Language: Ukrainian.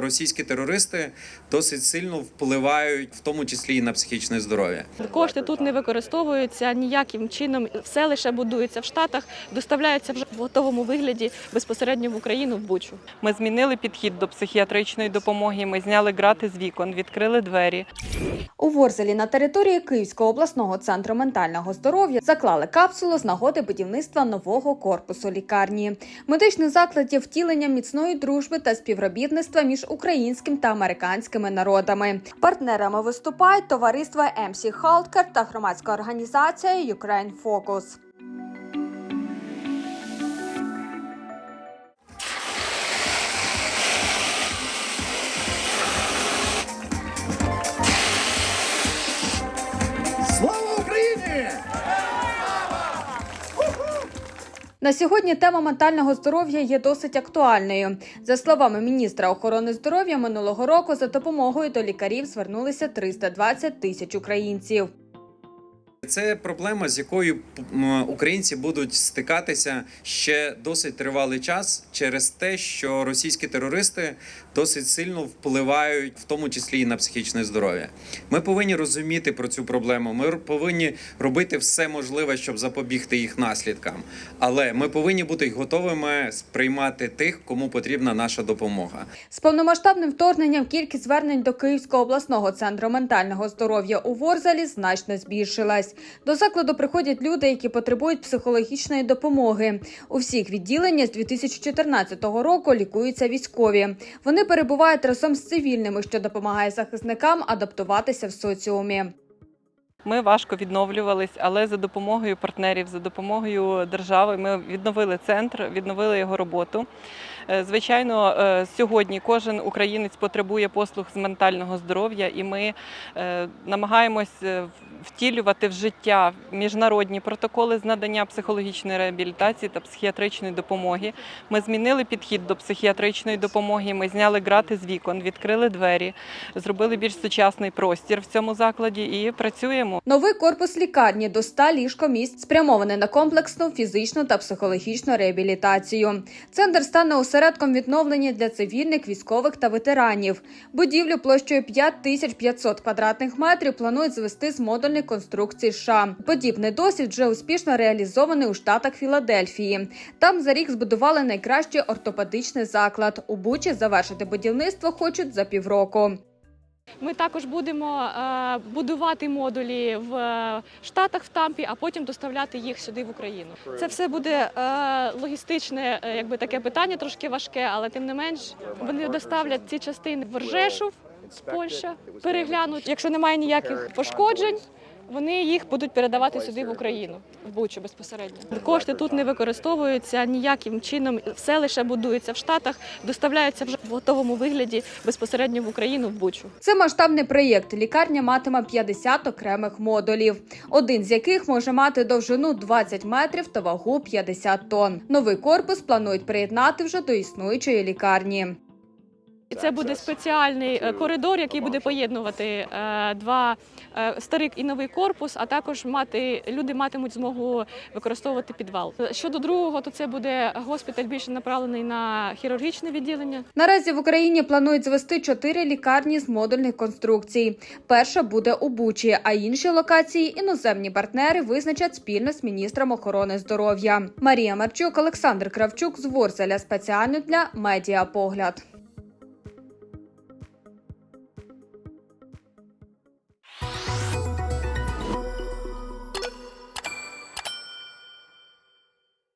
що російські терористи досить сильно впливають, в тому числі і на психічне здоров'я. Кошти тут не використовуються ніяким чином. Все лише будується в Штатах, доставляється вже в готовому вигляді безпосередньо в Україну в Бучу. Ми змінили підхід до психіатричної допомоги. Ми зняли грати з вікон, відкрили двері. У Ворзелі на території Київського обласного центру ментального здоров'я заклали капсулу з нагоди будівництва нового корпусу лікарні. Медичний заклад є втіленням міцної дружби та співробітництва між українським та американськими народами. Партнерами виступають товариства MC Халткер та громадська організація Ukraine Focus. На сьогодні тема ментального здоров'я є досить актуальною. За словами міністра охорони здоров'я, минулого року за допомогою до лікарів звернулися 320 тисяч українців. Це проблема, з якою українці будуть стикатися ще досить тривалий час через те, що російські терористи досить сильно впливають, в тому числі і на психічне здоров'я. Ми повинні розуміти про цю проблему. Ми повинні робити все можливе, щоб запобігти їх наслідкам. Але ми повинні бути готовими сприймати тих, кому потрібна наша допомога. З повномасштабним вторгненням кількість звернень до Київського обласного центру ментального здоров'я у Ворзалі значно збільшилась. До закладу приходять люди, які потребують психологічної допомоги. У всіх відділеннях з 2014 року лікуються військові. Вони перебувають разом з цивільними, що допомагає захисникам адаптуватися в соціумі. Ми важко відновлювались, але за допомогою партнерів, за допомогою держави, ми відновили центр, відновили його роботу. Е, Звичайно, е, сьогодні кожен українець потребує послуг з ментального здоров'я, і ми е, намагаємось втілювати в життя міжнародні протоколи з надання психологічної реабілітації та психіатричної допомоги. Ми змінили підхід до психіатричної допомоги. Ми зняли грати з вікон, відкрили двері, зробили більш сучасний простір в цьому закладі і працюємо. Новий корпус лікарні до 100 ліжкомісць спрямований на комплексну фізичну та психологічну реабілітацію. Центр стане осередком відновлення для цивільних, військових та ветеранів. Будівлю площею 5500 квадратних метрів планують звести з модульних конструкцій США. Подібний досвід вже успішно реалізований у штатах Філадельфії. Там за рік збудували найкращий ортопедичний заклад. У Бучі завершити будівництво хочуть за півроку. Ми також будемо е, будувати модулі в е, Штатах в Тампі, а потім доставляти їх сюди в Україну. Це все буде е, логістичне, якби таке питання, трошки важке, але тим не менш вони доставлять ці частини в Ржешов, Польща, переглянуть. Якщо немає ніяких пошкоджень. Вони їх будуть передавати сюди в Україну, в Бучу безпосередньо. Кошти тут не використовуються ніяким чином. Все лише будується в Штатах, доставляється вже в готовому вигляді безпосередньо в Україну в Бучу. Це масштабний проєкт. Лікарня матиме 50 окремих модулів, один з яких може мати довжину 20 метрів та вагу 50 тонн. Новий корпус планують приєднати вже до існуючої лікарні. І це буде спеціальний е, коридор, який буде поєднувати е, два е, старий і новий корпус, а також мати люди матимуть змогу використовувати підвал. Щодо другого, то це буде госпіталь більше направлений на хірургічне відділення. Наразі в Україні планують звести чотири лікарні з модульних конструкцій. Перша буде у Бучі, а інші локації іноземні партнери визначать спільно з міністром охорони здоров'я. Марія Марчук, Олександр Кравчук з Ворзеля спеціально для медіапогляд.